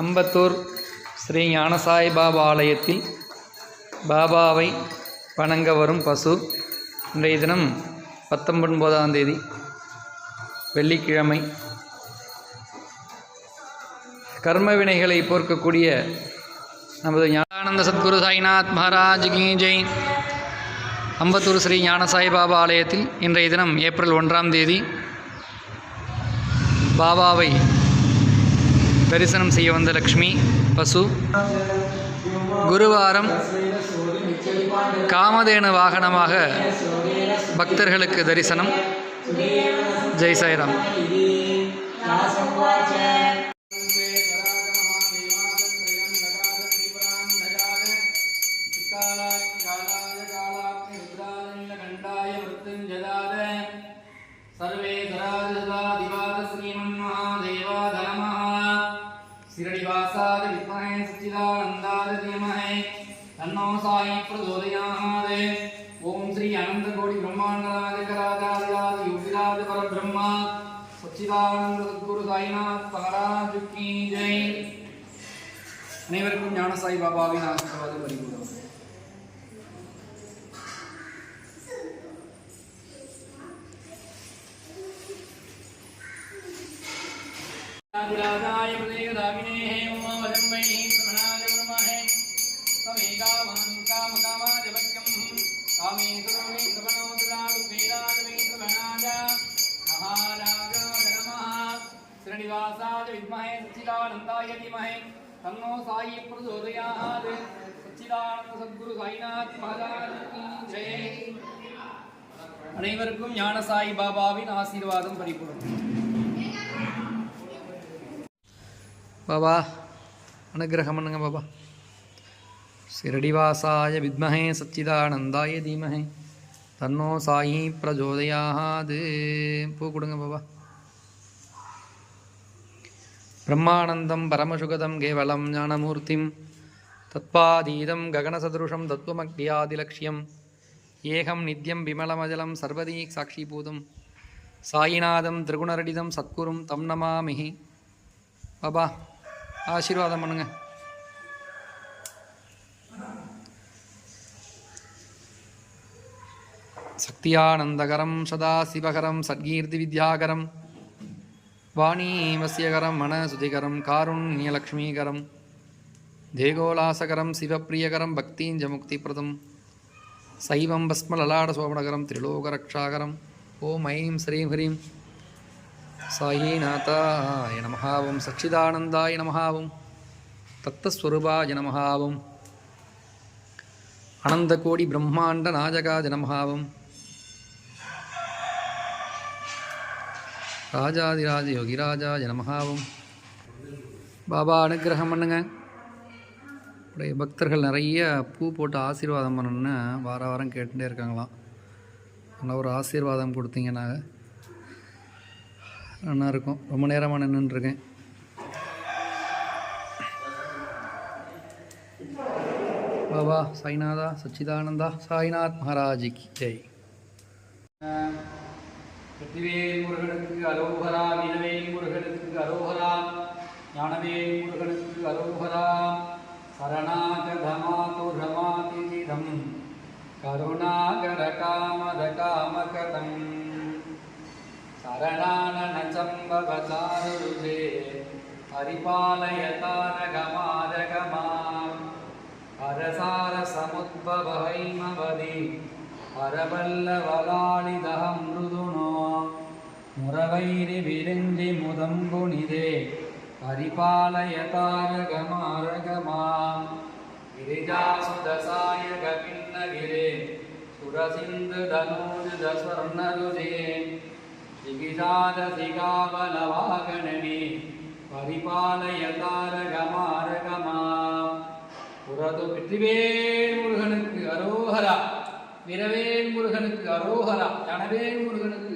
அம்பத்தூர் ஸ்ரீ ஞானசாய் பாபா ஆலயத்தில் பாபாவை வணங்க வரும் பசு. இன்றைய தினம் பத்தொன்பதாம் தேதி வெள்ளிக்கிழமை. கர்ம வினைகளை போர்க்கக்கூடிய நமது ஞானானந்த சத்குரு சாய்நாத் மகாராஜ் கி ஜெய். அம்பத்தூர் ஸ்ரீ ஞானசாய் பாபா ஆலயத்தில் இன்றைய தினம் ஏப்ரல் ஒன்றாம் தேதி பாபாவை தரிசனம் செய்ய வந்த லக்ஷ்மி பசு. குருவாரம் காமதேனு வாகனமாக பக்தர்களுக்கு தரிசனம். ஜெய் சாய்ராம். தன்னோ சாயி பிரச்சோதயாத் ஓம் ஸ்ரீ அனந்த கோடி பிரம்மாண்டராஜகராஜாரியாத யோகிராஜ பரபிரம்மா. சச்சிதானந்த சத்குரு சாய்நாத் மகாராஜ் கி ஜெய். அனைவருக்கும் ஞான சாய் பாபாவின் ஆசீர்வாதம் வருகிறோம் ராஜாய பிரதேகதாகினேஹே உமா வதம்பை சமேகாவான் காம காமாதிபத்தியம் காமேதுரோமே சபனோதுராலு பேராதுமே சபனாஜா மகாராஜா நம ஸ்ரீனிவாசாஜ வித்மஹே சச்சிதானந்தாய தீமஹே தன்னோ சாயி பிரச்சோதயாத் சச்சிதானந்த சத்குரு சாய்நாத் மகாராஜ் ஜெய அனைவருக்கும் ஞானசாயி பாபாவின் ஆசீர்வாதம் பரிபூர்ணம் பாபா அனுகிரகம் பண்ணுங்க பாபா शिरडिवासाय विद्महे सच्चिदानन्दाय धीमहि तन्नो साई प्रचोदयात् பூ கொடுங்க பாபா ब्रह्मानन्दं परमसुगतं केवलं ज्ञानमूर्तिं तत्पादीदं गगनसदृशं तत्त्वमग्र्यादिलक्ष्यम् ஏகம் நித்யம் விமலமஜலம் சர்வதீக் சாட்சிபூதம் சாயிநாதம் திரிகுணரடிதம் சத்குரும் தம் நமாமிஹி பாபா ஆசீர்வாதம் பண்ணுங்க சக்தியானந்தகரம் சதாசிவகரம் சத்கீர்த்தி வித்யாகரம். வாணீமசியகரம் மனசுதிகரம் காருண்யலக்ஷ்மீகரம். தேகோலாசகரம் சிவப்பிரியகரம் பக்தீஞ்ச முக்திப்பிரதம் சைவம் பஸ்மலலாடசோமனகரம் திரிலோகரக்ஷாகரம். ஓம் ஐம் ஸ்ரீம் ஹ்ரீம். சாயீநாதாய நமஹாவும் சச்சிதானந்தாய நமஹாவும் தத்தஸ்வரூபாய நமஹாவும். அனந்த கோடி பிரம்மாண்ட நாஜகாஜ நமஹாவும். ராஜாதிராஜ யோகிராஜா ஜனமகாவும். பாபா அனுக்கிரகம் பண்ணுங்க. உடைய பக்தர்கள் நிறைய பூ போட்டு ஆசீர்வாதம் பண்ணணுன்னு வார வாரம் கேட்டுகிட்டே இருக்காங்களாம். நல்லா ஒரு ஆசீர்வாதம் கொடுத்தீங்கன்னா நல்லா இருக்கும். ரொம்ப நேரமாக நின்றுருக்கேன் பாபா சாய்நாதா சச்சிதானந்தா சாய்நாத் மகாராஜி கி ஜெய். வெற்றிவேல் முருகனுக்கு அரோகரா நிலவேல் முருகனுக்கு அரோகரா ஞானவேல் முருகனுக்கு அரோகரா சரணாகமாதுரமாதிரம் கருணாகர காமத காமகதம் சரணானசம்பவசாருதே பரிபாலய தாரகமாரகமாம் பரசார சமுத்பவைமவதி பரவல்லவலாளிதம் மிருதுண मृदुनो मुरवैरिविरिञ्जि मुदम्बुनिदे परिपालयतारगमारगमा गिरिजासुदसाय गपिन्नगिरे सुरसिन्धुधनूजुदस्वर्णरुजे जिगिषादसिगाबलवागणने परिपालयतारगमारगमा புறது வெற்றிவேல் முருகனுக்கு அரோஹரா விரவேல் முருகனுக்கு அரோஹரா ஜனவேல் முருகனுக்கு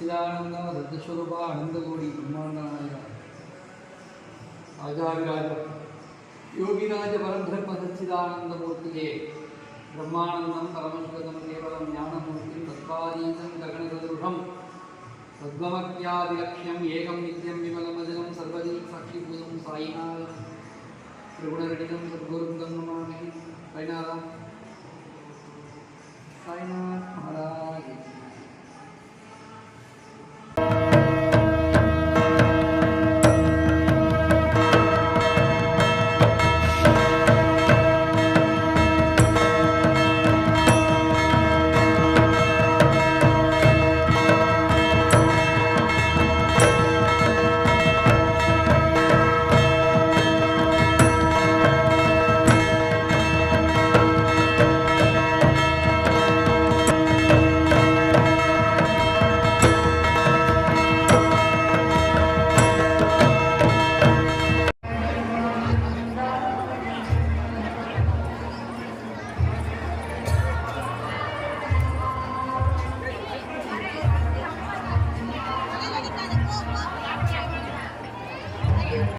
సచ్చిదానంద రద్దస్వరూప ఆనందగోడి బ్రహ్మాండనాయ ఆచార్యరాజ యోగిరాజ పరబ్రహ్మ సచ్చిదానందమూర్తియే బ్రహ్మానందం పరమశ్వతం కేవలం జ్ఞానమూర్తి తత్వాదీతం గగణదృఢం సద్భవక్యాదిలక్ష్యం ఏకం నిత్యం విమలమజలం సర్వదీ సాక్షిభూతం సాయినాథం త్రిగుణరటికం సద్గురుందం నమామి సాయినాథం సాయినాథ్ మహారాజ్.